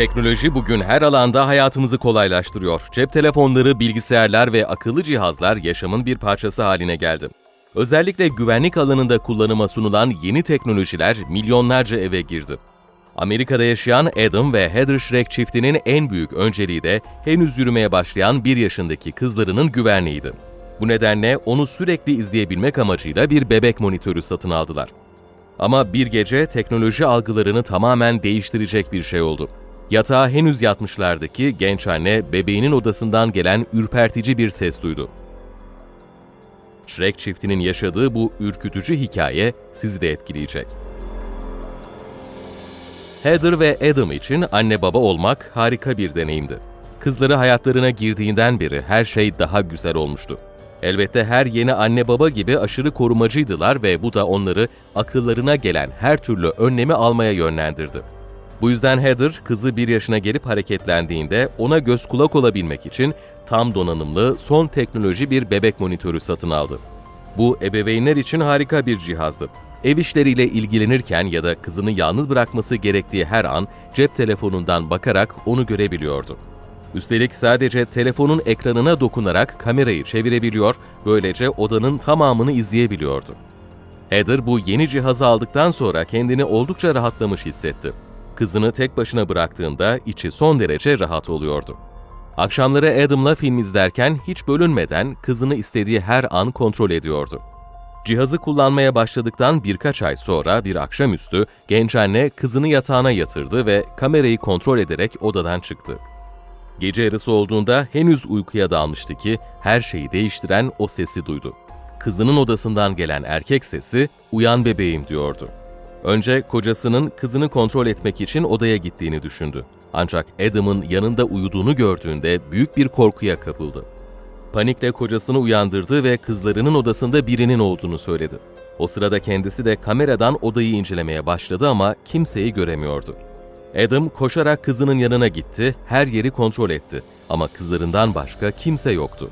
Teknoloji bugün her alanda hayatımızı kolaylaştırıyor. Cep telefonları, bilgisayarlar ve akıllı cihazlar yaşamın bir parçası haline geldi. Özellikle güvenlik alanında kullanıma sunulan yeni teknolojiler milyonlarca eve girdi. Amerika'da yaşayan Adam ve Heather Schreck çiftinin en büyük önceliği de henüz yürümeye başlayan 1 yaşındaki kızlarının güvenliğiydi. Bu nedenle onu sürekli izleyebilmek amacıyla bir bebek monitörü satın aldılar. Ama bir gece teknoloji algılarını tamamen değiştirecek bir şey oldu. Yatağa henüz yatmışlardaki genç anne bebeğinin odasından gelen ürpertici bir ses duydu. Shrek çiftinin yaşadığı bu ürkütücü hikaye sizi de etkileyecek. Heather ve Adam için anne baba olmak harika bir deneyimdi. Kızları hayatlarına girdiğinden beri her şey daha güzel olmuştu. Elbette her yeni anne baba gibi aşırı korumacıydılar ve bu da onları akıllarına gelen her türlü önlemi almaya yönlendirdi. Bu yüzden Heather, kızı bir yaşına gelip hareketlendiğinde ona göz kulak olabilmek için tam donanımlı, son teknoloji bir bebek monitörü satın aldı. Bu ebeveynler için harika bir cihazdı. Ev işleriyle ilgilenirken ya da kızını yalnız bırakması gerektiği her an cep telefonundan bakarak onu görebiliyordu. Üstelik sadece telefonun ekranına dokunarak kamerayı çevirebiliyor, böylece odanın tamamını izleyebiliyordu. Heather bu yeni cihazı aldıktan sonra kendini oldukça rahatlamış hissetti. Kızını tek başına bıraktığında içi son derece rahat oluyordu. Akşamları Adam'la film izlerken hiç bölünmeden kızını istediği her an kontrol ediyordu. Cihazı kullanmaya başladıktan birkaç ay sonra bir akşamüstü genç anne kızını yatağına yatırdı ve kamerayı kontrol ederek odadan çıktı. Gece yarısı olduğunda henüz uykuya dalmıştı ki her şeyi değiştiren o sesi duydu. Kızının odasından gelen erkek sesi "Uyan bebeğim." diyordu. Önce kocasının kızını kontrol etmek için odaya gittiğini düşündü. Ancak Adam'ın yanında uyuduğunu gördüğünde büyük bir korkuya kapıldı. Panikle kocasını uyandırdı ve kızlarının odasında birinin olduğunu söyledi. O sırada kendisi de kameradan odayı incelemeye başladı ama kimseyi göremiyordu. Adam koşarak kızının yanına gitti, her yeri kontrol etti ama kızlarından başka kimse yoktu.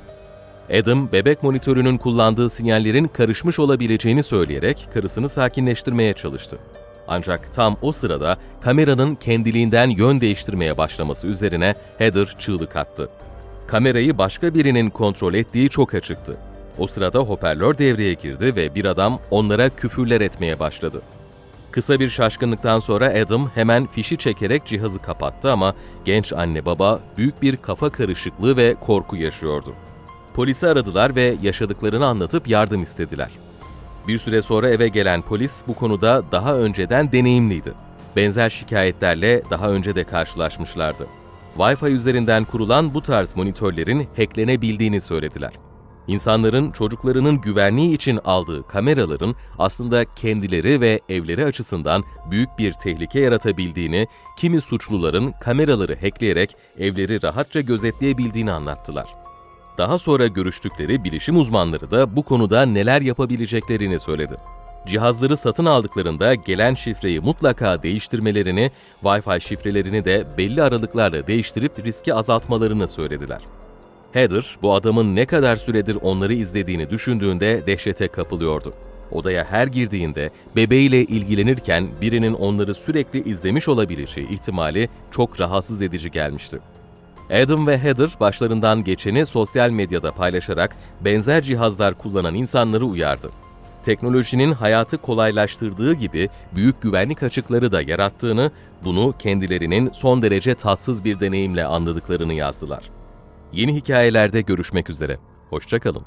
Adam, bebek monitörünün kullandığı sinyallerin karışmış olabileceğini söyleyerek karısını sakinleştirmeye çalıştı. Ancak tam o sırada kameranın kendiliğinden yön değiştirmeye başlaması üzerine Heather çığlık attı. Kamerayı başka birinin kontrol ettiği çok açıktı. O sırada hoparlör devreye girdi ve bir adam onlara küfürler etmeye başladı. Kısa bir şaşkınlıktan sonra Adam hemen fişi çekerek cihazı kapattı ama genç anne baba büyük bir kafa karışıklığı ve korku yaşıyordu. Polisi aradılar ve yaşadıklarını anlatıp yardım istediler. Bir süre sonra eve gelen polis bu konuda daha önceden deneyimliydi. Benzer şikayetlerle daha önce de karşılaşmışlardı. Wi-Fi üzerinden kurulan bu tarz monitörlerin hacklenebildiğini söylediler. İnsanların çocuklarının güvenliği için aldığı kameraların aslında kendileri ve evleri açısından büyük bir tehlike yaratabildiğini, kimi suçluların kameraları hackleyerek evleri rahatça gözetleyebildiğini anlattılar. Daha sonra görüştükleri bilişim uzmanları da bu konuda neler yapabileceklerini söyledi. Cihazları satın aldıklarında gelen şifreyi mutlaka değiştirmelerini, Wi-Fi şifrelerini de belli aralıklarla değiştirip riski azaltmalarını söylediler. Heather, bu adamın ne kadar süredir onları izlediğini düşündüğünde dehşete kapılıyordu. Odaya her girdiğinde bebeğiyle ilgilenirken birinin onları sürekli izlemiş olabileceği ihtimali çok rahatsız edici gelmişti. Adam ve Heather başlarından geçeni sosyal medyada paylaşarak benzer cihazlar kullanan insanları uyardı. Teknolojinin hayatı kolaylaştırdığı gibi büyük güvenlik açıkları da yarattığını, bunu kendilerinin son derece tatsız bir deneyimle anladıklarını yazdılar. Yeni hikayelerde görüşmek üzere. Hoşçakalın.